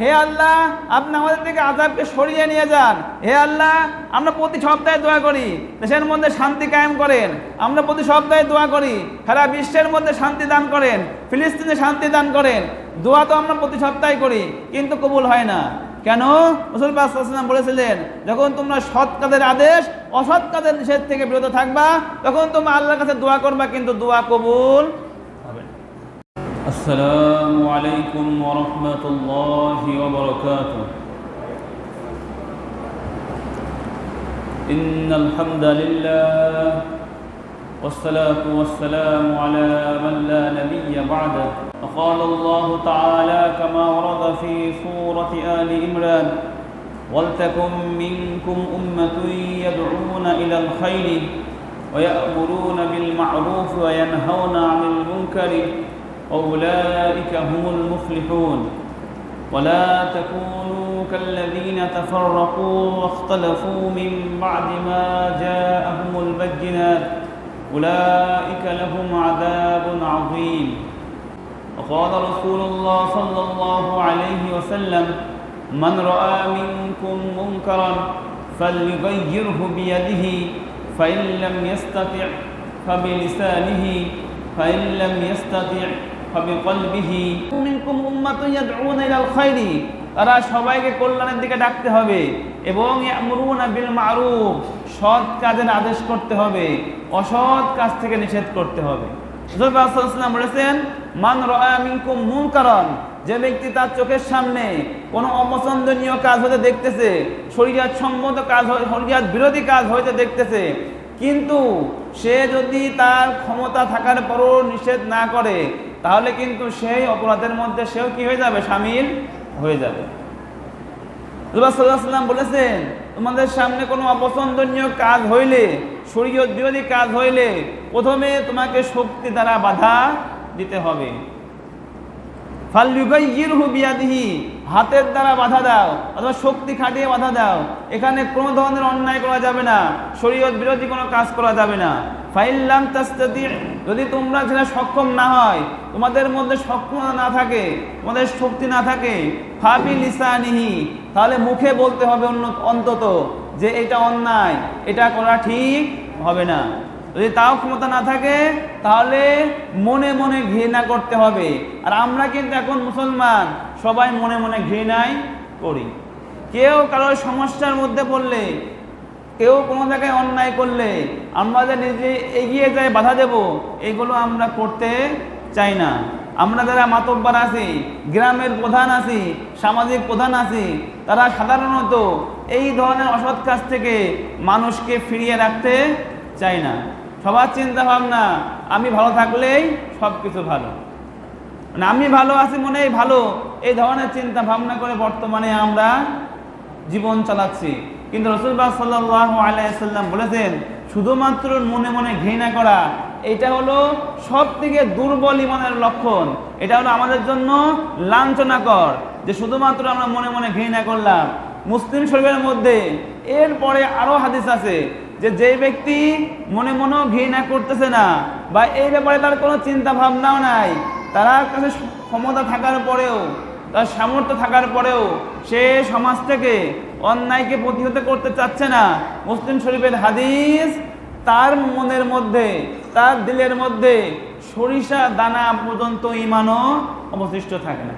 হে আল্লাহ, আপনি আমাদের থেকে আজাবকে সরিয়ে নিয়ে যান। হে আল্লাহ, আমরা প্রতি সপ্তাহে দোয়া করি, দেশের মধ্যে শান্তি কায়েম করেন। আমরা প্রতি সপ্তাহে দোয়া করি, সারা বিশ্বের মধ্যে শান্তি দান করেন, ফিলিস্তিনে শান্তি দান করেন। দোয়া তো আমরা প্রতি সপ্তাহে করি, কিন্তু কবুল হয় না। কেন? মুসলমান বলেছিলেন, যখন তোমরা সৎ কাজের আদেশ, অসৎ কাজের নিষেধ থেকে বিরত থাকবা, তখন তোমরা আল্লাহর কাছে দোয়া করবা, কিন্তু দোয়া কবুল السلام عليكم ورحمة الله وبركاته. إن الحمد لله والصلاة والسلام على من لا نبي بعده فقال الله تعالى كما ورد في سورة آل عمران ولتكن منكم أمة يدعون إلى الخير ويأمرون بالمعروف وينهون عن المنكر أولئك هم المفلحون. ولا تكونوا كالذين تفرقوا واختلفوا من بعد ما جاءهم البينات. أولئك لهم عذاب عظيم. وقال رسول الله صلى الله عليه وسلم من رأى منكم منكرا فليغيره بيده فإن لم يستطع فبلسانه فإن لم يستطع তারা সবাইকে কল্যাণের দিকে ডাকতে হবে এবং সৎ কাজের আদেশ করতে হবে, অসৎ কাজ থেকে নিষেধ করতে হবে। বলেছেন, মান যে ব্যক্তি তার চোখের সামনে কোনো অপছন্দনীয় কাজ হতে দেখতেছে শরীর সম্মত কাজ শরীর বিরোধী কাজ হইতে দেখতেছে, কিন্তু সে যদি তার ক্ষমতা থাকার পরও নিষেধ না করে তাহলে কিন্তু সেই অপরাধের মধ্যে সেও কি হয়ে যাবে? সামিল হয়ে যাবে। সাল্লাম বলেছেন, তোমাদের সামনে কোনো অপছন্দনীয় কাজ হইলে শরীয়ত বিরোধী কাজ হইলে প্রথমে তোমাকে শক্তি দ্বারা বাধা দিতে হবে। হাতের দ্বারা বাধা দাও, অথবা শক্তি খাটিয়ে বাধা দাও। এখানে কোনো ধরনের অন্যায় করা যাবে না শরীয়ত বিরোধী কোনো কাজ করা যাবে না। ফাইল্লাম তাস্তাতি যদি তোমরা সেটা সক্ষম না হয়, তোমাদের মধ্যে সক্ষমতা না থাকে, তোমাদের শক্তি না থাকে ফাবি লিসানিহি, তাহলে মুখে বলতে হবে অন্য, অন্তত যে এটা অন্যায়, এটা করা ঠিক হবে না। যদি তাও ক্ষমতা না থাকে, তাহলে মনে মনে ঘৃণা করতে হবে। আর আমরা কিন্তু এখন মুসলমান, সবাই মনে মনে ঘৃণাই করি। কেউ কারোর সমস্যার মধ্যে পড়লে কেউ কোনো জায়গায় অন্যায় করলে আমরা যে নিজে এগিয়ে যাই, বাধা দেব, এগুলো আমরা করতে চাই না। আমরা যারা মাতব্বার আছি, গ্রামের প্রধান আছি, সামাজিক প্রধান আছি, তারা সাধারণত এই ধরনের অসৎ কাজ থেকে মানুষকে ফিরিয়ে রাখতে চাই না। সবার চিন্তা ভাবনা আমি ভালো থাকলেই সব কিছু ভালো। মানে আমি ভালো আছি মনেই ভালো, এই ধরনের চিন্তা ভাবনা করে বর্তমানে আমরা জীবন চালাচ্ছি। কিন্তু রসুলবাহ সাল্লাহ আলাইসাল্লাম বলেছেন, শুধুমাত্র মনে মনে ঘৃণা করা, এটা হলো সব থেকে দুর্বল ইমানের লক্ষণ। এটা হলো আমাদের জন্য লাঞ্ছনাকর যে শুধুমাত্র আমরা মনে মনে ঘৃণা করলাম। মুসলিম শরীফের মধ্যে এরপরে আরও হাদিস আছে যে যে ব্যক্তি মনে মনেও ঘৃণা করতেছে না বা এই ব্যাপারে তার কোনো চিন্তা ভাবনাও নাই, তার কাছে ক্ষমতা থাকার পরেও, তার সামর্থ্য থাকার পরেও সে সমাজ থেকে অন্যায়কে প্রতিহত করতে চাচ্ছে না। মুসলিম শরীফের হাদিস তার মনের মধ্যে, তার দিলের মধ্যে সরিষা দানা পর্যন্ত ইমানও অবশিষ্ট থাকে না।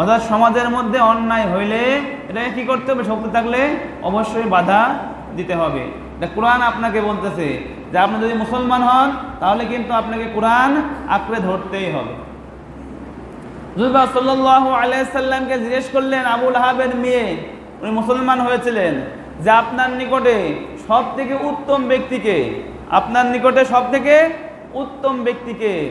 অর্থাৎ সমাজের মধ্যে অন্যায় হইলে এটাকে কি করতে হবে? শক্তি থাকলে অবশ্যই বাধা দিতে হবে। কোরআন আপনাকে বলতেছে যে আপনি যদি মুসলমান হন, তাহলে কিন্তু আপনাকে কোরআন আঁকড়ে ধরতেই হবে। সাল্লাহ আলাইসাল্লামকে জিজ্ঞেস করলেন, আবুল আহাবের মেয়ে উনি মুসলমান হয়েছিলেন যে আপনার নিকটে সব থেকে উত্তম ব্যক্তিকে, আপনার নিকটে সব থেকে উত্তম ব্যক্তিকে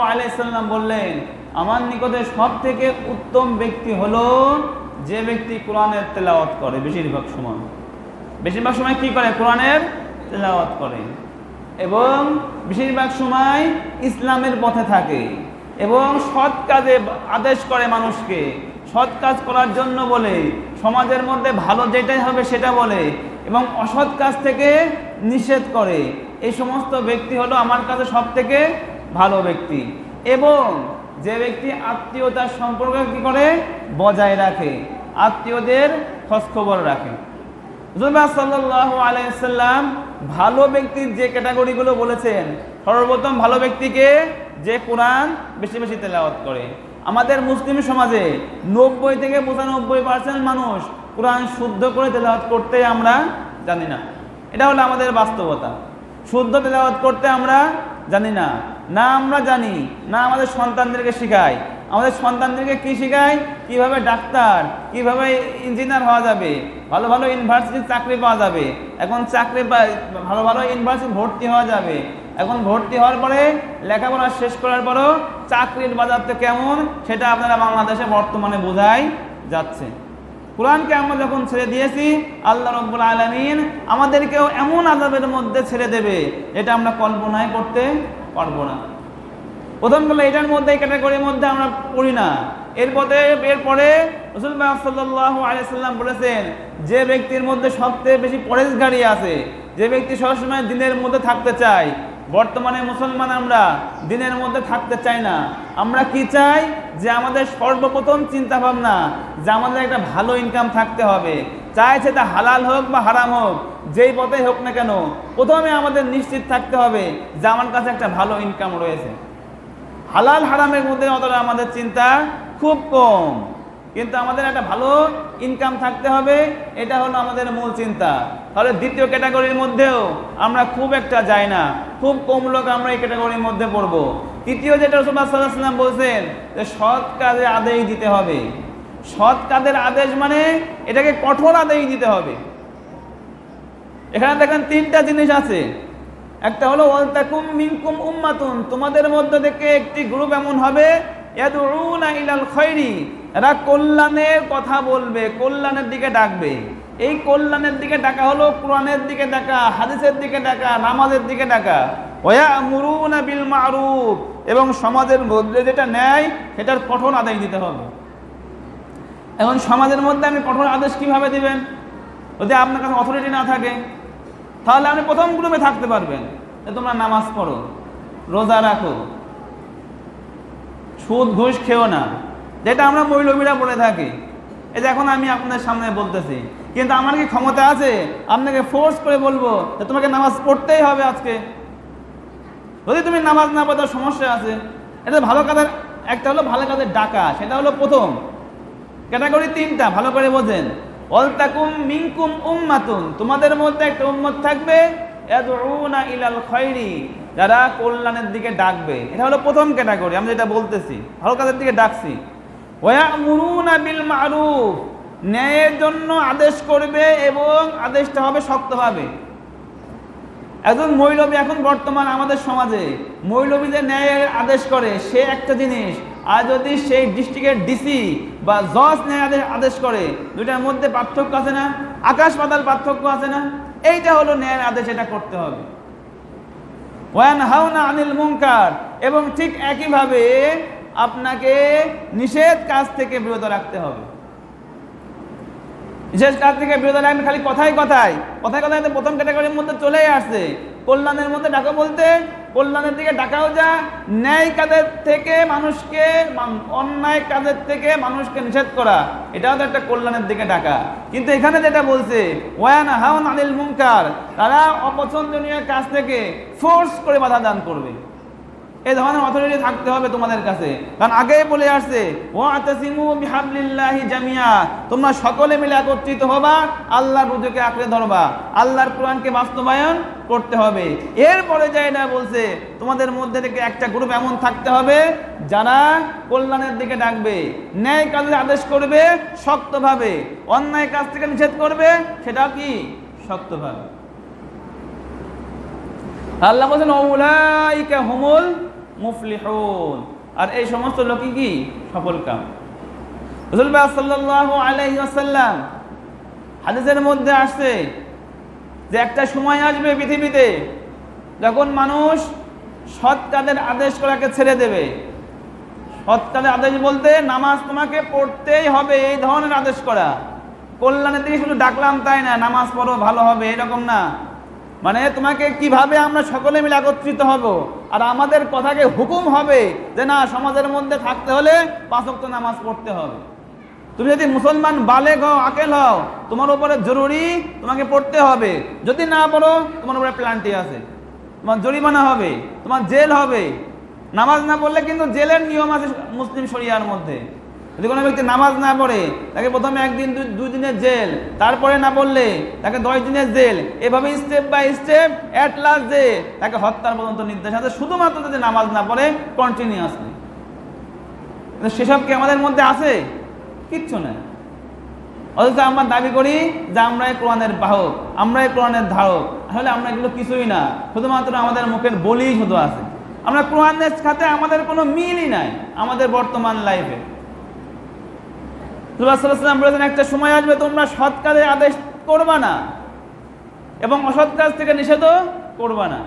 আলাইসাল্লাম বললেন, আমার নিকটে সব থেকে উত্তম ব্যক্তি হলো যে ব্যক্তি কোরআনের তেলাওয়াত করে বেশিরভাগ সময়। বেশিরভাগ সময় কি করে? কোরআনের তেলাওয়াত করে। এবং বেশিরভাগ সময় ইসলামের পথে থাকে। এবং সৎ কাজে আদেশ করে মানুষকে। সৎ কাজ করার জন্য বলে, সমাজের মধ্যে ভালো যেটাই হবে সেটা বলে এবং অসৎ কাজ থেকে নিষেধ করে। এই সমস্ত ব্যক্তি হলো আমার কাছে সব থেকে ভালো ব্যক্তি। এবং যে ব্যক্তি আত্মীয়তার সম্পর্ক কি করে? বজায় রাখে। আত্মীয়দের খোঁজখবর রাখে। রসুল্লাহ সাল্লাহ আলাইসাল্লাম ভালো ব্যক্তির যে ক্যাটাগরিগুলো বলেছেন, সর্বপ্রথম ভালো ব্যক্তিকে যে কোরআন বেশি বেশি তেলাওয়াত করে। আমাদের মুসলিম সমাজে নব্বই থেকে পঁচানব্বই পার্সেন্ট মানুষ কোরআন শুদ্ধ করে তেলাওয়াত করতে আমরা জানি না। এটা হলো আমাদের বাস্তবতা। শুদ্ধ তেলাওয়াত করতে আমরা জানি না। না আমরা জানি, না আমাদের সন্তানদেরকে শেখাই আমাদের সন্তানদেরকে কি শেখায়? কীভাবে ডাক্তার, কীভাবে ইঞ্জিনিয়ার হওয়া যাবে? ভালো ভালো ইউনিভার্সিটির চাকরি পাওয়া যাবে। এখন চাকরি ভালো ভালো ইউনিভার্সিটি ভর্তি হওয়া যাবে। এখন ভর্তি হওয়ার পরে, লেখাপড়া শেষ করার পরও চাকরির বাজার তো কেমন, সেটা আপনারা বাংলাদেশে বর্তমানে বোঝাই যাচ্ছে। কোরআনকে আমরা যখন ছেড়ে দিয়েছি, আল্লাহ রব্বুল আলমিন আমাদেরকেও এমন আজাবের মধ্যে ছেড়ে দেবে, এটা আমরা কল্পনায় করতে পারব না। প্রথম গেলে এটার মধ্যে, এই ক্যাটাগরির মধ্যে আমরা পড়ি না। এরপরে এরপরে রসুল সাল্লাহ আলিয়াল্লাম বলেছেন, যে ব্যক্তির মধ্যে সবচেয়ে বেশি পরেশগাড়ি আছে, যে ব্যক্তি সবসময় দিনের মধ্যে থাকতে চায়, বর্তমানে মুসলমান আমরা দিনের মধ্যে থাকতে চাই না। আমরা কি চাই? যে আমাদের সর্বপ্রথম চিন্তা ভাবনা যে আমাদের একটা ভালো ইনকাম থাকতে হবে। চাই সেটা হালাল হোক বা হারাম হোক, যেই পথে হোক না কেন, প্রথমে আমাদের নিশ্চিত থাকতে হবে যে আমার কাছে একটা ভালো ইনকাম রয়েছে। হালাল হারামের মধ্যে অতটা আমাদের চিন্তা খুব কম। কিন্তু আমাদের একটা ভালো ইনকাম থাকতে হবে, এটা হলো আমাদের মূল চিন্তা। তাহলে দ্বিতীয় ক্যাটাগরির মধ্যেও আমরা খুব একটা যাই না, খুব কম লোক আমরা এই ক্যাটাগরির মধ্যে পড়ব। তৃতীয় যেটা রসুল্লাহ সাল্লাহ সাল্লাম বলছেন যে সৎ কাজে আদেশ দিতে হবে। সৎ কাজের আদেশ মানে এটাকে কঠোর আদেশ দিতে হবে। এখানে দেখেন তিনটা জিনিস আছে। একটা হলো মিনকুম উম্মাতুন। তোমাদের মধ্যে থেকে একটি গ্রুপ এমন হবে এরা কল্যাণের কথা বলবে, কল্যাণের দিকে ডাকবে। এই কল্যাণের দিকে ডাকা হলো, কোরআনের দিকে ডাকা, হাদিসের দিকে ডাকা, নামাজের দিকে ডাকা। ওয়ামুরুনা বিল মারুফ। এবং সমাজের মধ্যে যেটা নেয় সেটার কঠোর আদেশ দিতে হবে। এখন সমাজের মধ্যে আমি কঠোর আদেশ কীভাবে দিবেন? যদি আপনার কাছে অথরিটি না থাকে তাহলে আপনি প্রথম গ্রুপে থাকতে পারবেন তোমরা নামাজ পড়ো, রোজা রাখো, সুদ, ঘুষ খেও না। যেটা আমরা মৌলবীরা বলে থাকি। এই যে এখন আমি আপনাদের সামনে বলতেছি, কিন্তু আমার কি ক্ষমতা আছে? আপনাকে ফোর্স করে বলব যে তোমাকে নামাজ পড়তেই হবে আজকে। যদি তুমি নামাজ না পড়ো সমস্যা আছে। এটা ভালো কাজের, একটা হলো ভালো কাজের ডাকা, সেটা হলো প্রথম। ক্যাটাগরি তিনটা, ভালো করে বোঝেন। অলতাকুম মিনকুম উম্মাতুন, তোমাদের মধ্যে একটা উম্মত থাকবে, ইয়াদউনা ইলাল খায়রি যারা কল্যাণের দিকে ডাকবে। এটা হলো প্রথম ক্যাটাগরি আমি যেটা বলতেছি ভালো কাজের দিকে ডাকছি। ওয়ামুরুনা বিল মারুফ, ন্যায়ের জন্য আদেশ করবে এবং আদেশটা হবে শক্তভাবে। একজন মৌলবী এখন বর্তমান আমাদের সমাজে, মৌলবী যে ন্যায়ের আদেশ করে, সে একটা জিনিস আর যদি সেই ডিস্ট্রিক্টের ডিসি বা জজ ন্যায় আদেশ করে, দুইটার মধ্যে পার্থক্য আছে না? আকাশ পাতাল পার্থক্য আছে না? এইটা হলো ন্যায়ের আদেশ, এটা করতে হবে। ওয়ান হাওনা আনিল মুনকার, এবং ঠিক একইভাবে আপনাকে নিষেধ কাজ থেকে বিরত রাখতে হবে। নিষেধ কাজ থেকে বিরত রাখবেন খালি কথায় কথায়। কথায় কথায় প্রথম ক্যাটাগরির মধ্যে চলেই আসছে কল্যাণের মধ্যে ডাকা বলতে, কল্যাণের দিকে ডাকাও যা। ন্যায় কাদের থেকে মানুষকে অন্যায় কাদের থেকে মানুষকে নিষেধ করা। এটাও তো একটা কল্যাণের দিকে ডাকা। কিন্তু এখানে যেটা বলছে, ওয়ান হাউন আনিল মুঙ্কার তারা অপছন্দনীয় কাজ থেকে ফোর্স করে বাধা দান করবে। এই ধরনের অথরিটি থাকতে হবে তোমাদের কাছে। কারণ আগেই বলে আসছে ও আতাসিমু জামিয়া। তোমরা সকলে মিলে একত্রিত হবা, আল্লাহর রুজুকে আঁকড়ে ধরবা। আল্লাহর কোরআনকে বাস্তবায়ন করতে হবে। এরপরে যাই না বলছে, তোমাদের মধ্যে থেকে একটা গ্রুপ এমন থাকতে হবে, যারা কল্যাণের দিকে ডাকবে, ন্যায় কাজের আদেশ করবে শক্তভাবে। অন্যায় কাজ থেকে নিষেধ করবে, সেটা কি? শক্তভাবে। আল্লাহ বলছেন ওলাইকা হুমুল মুফলিহুন। আর এই সমস্ত লোকই কি? সফল কাম। রসুল সাল্লাল্লাহু আলাইহি ওয়াসাল্লাম হাদিসের মধ্যে আসছে যে একটা সময় আসবে পৃথিবীতে যখন মানুষ সৎ কাজের আদেশ করাকে ছেড়ে দেবে। সৎ কাজের আদেশ বলতে নামাজ তোমাকে পড়তেই হবে, এই ধরনের আদেশ করা। কল্যাণের দিকে শুধু ডাকলাম তাই না, নামাজ পড়ো, ভালো হবে, এরকম না। মানে তোমাকে কীভাবে আমরা সকলে মিলে একত্রিত হব? আর আমাদের কথাকে হুকুম হবে যে না, সমাজের মধ্যে থাকতে হলে পাঁচক্ত নামাজ পড়তে হবে। তুমি যদি মুসলমান বালেগ হও, আকেল হও, তোমার উপরে জরুরি তোমাকে পড়তে হবে। যদি না পড়ো, তোমার উপরে প্ল্যান্টি আছে। তোমার জরিমানা হবে, তোমার জেল হবে। নামাজ না পড়লে কিন্তু জেলের নিয়ম আছে মুসলিম শরিয়ার মধ্যে। যদি কোনো ব্যক্তি নামাজ না পড়ে, তাকে প্রথমে একদিন দুই- দিনের জেল, তারপরে না পড়লে তাকে দশ দিনের জেল, এভাবে step by step at last যে তাকে হত্যার পর্যন্ত নির্দেশ আছে। শুধুমাত্র যদি নামাজ না পড়ে কন্টিনিউয়াসলি সেসব কি আমাদের মধ্যে আছে? কিচ্ছু নেই। অথচ আমরা দাবি করি যে আমরা এই কোরআনের বাহক আমরা এই কোরআনের ধারক। আসলে আমরা এগুলো কিছুই না। শুধুমাত্র আমাদের মুখের বলি শুধু আছে। আমরা কোরআনের সাথে আমাদের কোনো মিলই নাই, আমাদের বর্তমান লাইফে সাল্লাম বলেছেন, একটা সময় আসবে তোমরা সৎ আদেশ করবা না এবং অসৎ কাজ থেকে নিষেধও করবা না।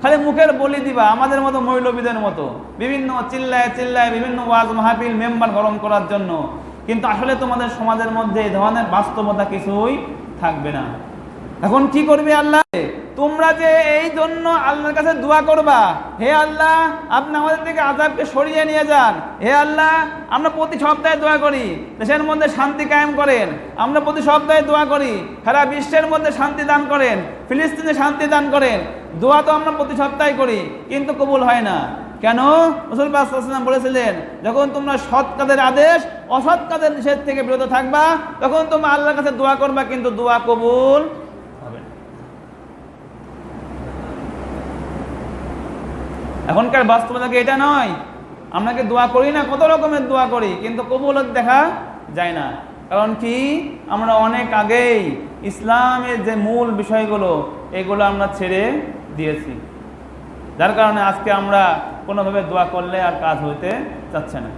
খালি মুখের বলি দিবা, আমাদের মতো মৌলবীদের মতো, বিভিন্ন চিল্লায় চিল্লায় বিভিন্ন ওয়াজ মাহফিল মেম্বার গরম করার জন্য। কিন্তু আসলে তোমাদের সমাজের মধ্যে এই ধরনের বাস্তবতা কিছুই থাকবে না। এখন কি করবে আল্লাহ? তোমরা যে এই জন্য আল্লাহর কাছে দোয়া করবা, হে আল্লাহ, আপনি আমাদের থেকে আজাবকে সরিয়ে নিয়ে যান। হে আল্লাহ, আমরা প্রতি সপ্তাহে দোয়া করি, দেশের মধ্যে শান্তি কায়েম করেন। আমরা প্রতি সপ্তাহে দোয়া করি, সারা বিশ্বের মধ্যে শান্তি দান করেন, ফিলিস্তিনে শান্তি দান করেন। দোয়া তো আমরা প্রতি সপ্তাহে করি, কিন্তু কবুল হয় না। কেন? মুসলমান বলেছিলেন, যখন তোমরা সৎ কাজের আদেশ, অসৎ কাজের নিষেধ থেকে বিরত থাকবা, তখন তোমরা আল্লাহর কাছে দোয়া করবা, কিন্তু দোয়া কবুল হবে না এখনকার বাস্তবতা কি এটা নয়। আমরা কি দোয়া করি না? কত রকমের দোয়া করি, কিন্তু কবুল দেখা যায় না। কারণ কি? আমরা অনেক আগেই ইসলামের যে মূল বিষয়গুলো, এগুলো আমরা ছেড়ে দিয়েছি। যার কারণে আজকে আমরা কোনোভাবে দোয়া করলে আর কাজ হইতে চাচ্ছে না।